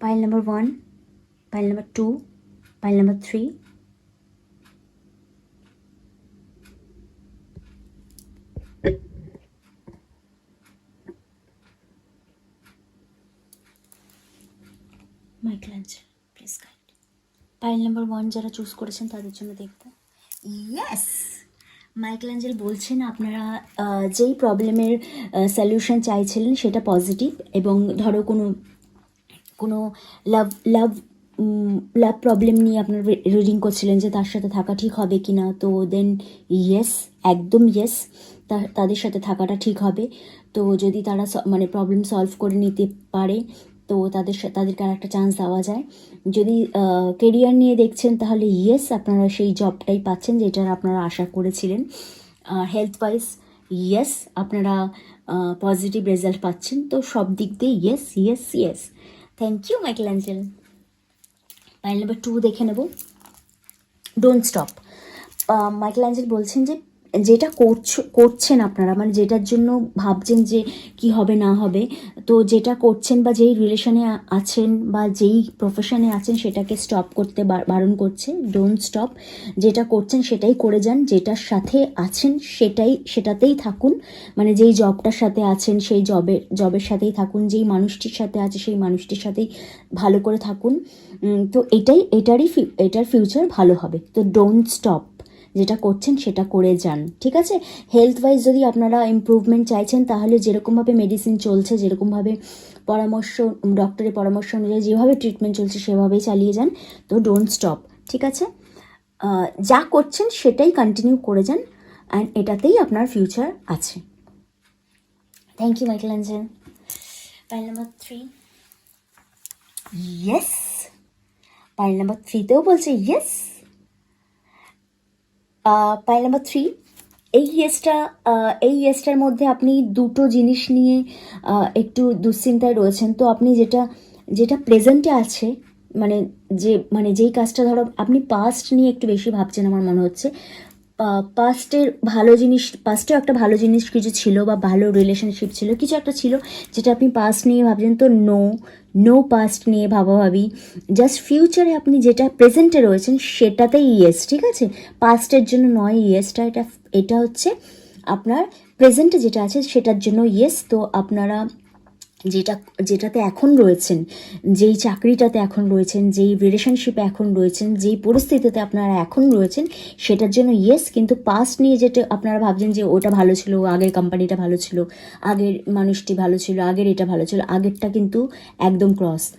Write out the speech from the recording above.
pile number one, pile number two, pile number three. Michelangelo, please guide. Pile number one যারা choose করেছেন তাদের জন্য দেখব yes Michael Angel বলছেন আপনারা যেই প্রবলেমের সলিউশন চাইছিলেন সেটা পজিটিভ এবং ধরো কোনো কোনো লাভ লাভ লাভ প্রবলেম নিয়ে আপনার রিডিং করছিলেন যে তার সাথে থাকা ঠিক হবে কি না তো দেন ইয়েস একদম ইয়েস তাদের সাথে থাকাটা ঠিক হবে। তো যদি তারা মানে প্রবলেম সলভ করে নিতে পারে, তো তাদের তাদেরকে আর একটা চান্স দেওয়া যায়। যদি কেরিয়ার নিয়ে দেখছেন, তাহলে ইয়েস আপনারা সেই জবটাই পাচ্ছেন যেটার আপনারা আশা করেছিলেন। হেলথ ওয়াইজ ইয়েস আপনারা পজিটিভ রেজাল্ট পাচ্ছেন। তো সব দিক দিয়ে yes yes yes thank you Michelangelo pile number two দেখে নেব। ডোন্ট স্টপ মাইকেল অ্যাঞ্জেল বলছেন যে যেটা করছ, করছেন আপনারা মানে যেটার জন্য ভাবছেন যে কি হবে না হবে, তো যেটা করছেন বা যেই রিলেশনে আছেন বা যেই প্রফেশনে আছেন সেটাকে স্টপ করতে বারণ করছে ডোন্ট স্টপ যেটা করছেন সেটাই করে যান, যেটার সাথে আছেন সেটাই, সেটাতেই থাকুন। মানে যেই জবটার সাথে আছেন সেই জবের জবের সাথেই থাকুন, যেই মানুষটির সাথে আছে সেই মানুষটির সাথেই ভালো করে থাকুন। তো এটাই, এটারই এটার ফিউচার ভালো হবে। তো ডোন্ট স্টপ যেটা করছেন সেটা করে যান, ঠিক আছে? হেলথ ওয়াইজ যদি আপনারা ইমপ্রুভমেন্ট চাইছেন, তাহলে যেরকমভাবে মেডিসিন চলছে, যেরকমভাবে পরামর্শ ডক্টরের পরামর্শ অনুযায়ী যেভাবে ট্রিটমেন্ট চলছে, সেভাবেই চালিয়ে যান। তো ডোন্ট স্টপ ঠিক আছে? যা করছেন সেটাই কন্টিনিউ করে যান অ্যান্ড এটাতেই আপনার ফিউচার আছে। Thank you Michelangelo pile number three yes pile number থ্রিতেও বলছে ইয়েস পাইল নাম্বার থ্রি এই ইয়েসটা এই ইয়েসটার মধ্যে আপনি দুটো জিনিস নিয়ে একটু দুশ্চিন্তায় রয়েছেন। তো আপনি যেটা যেটা প্রেজেন্টে আছে মানে যে মানে যেই কাজটা ধরো, আপনি পাস্ট নিয়ে একটু বেশি ভাবছেন আমার মনে হচ্ছে পাস্টের ভালো জিনিস পাস্টেও একটা ভালো জিনিস কিছু ছিল বা ভালো রিলেশনশিপ ছিল, কিছু একটা ছিল যেটা আপনি পাস্ট নিয়ে ভাবছেন, তো নো নো পাস্ট নিয়ে ভাবাভাবি। জাস্ট ফিউচারে আপনি যেটা প্রেজেন্টে রয়েছেন সেটাতেই ইয়েস ঠিক আছে? পাস্টের জন্য নয় ইয়েসটা এটা এটা হচ্ছে আপনার প্রেজেন্টে যেটা আছে সেটার জন্য ইয়েস তো আপনারা যেটা, যেটাতে এখন রয়েছেন, যেই চাকরিটাতে এখন রয়েছেন, যেই রিলেশনশিপে এখন রয়েছেন, যেই পরিস্থিতিতে আপনারা এখন রয়েছেন, সেটার জন্য ইয়েস কিন্তু পাস্ট নিয়ে যেটা আপনারা ভাবছেন যে ওটা ভালো ছিল, আগের কোম্পানিটা ভালো ছিল, আগের মানুষটি ভালো ছিল, আগের এটা ভালো ছিল, আগেরটা কিন্তু একদম ক্রস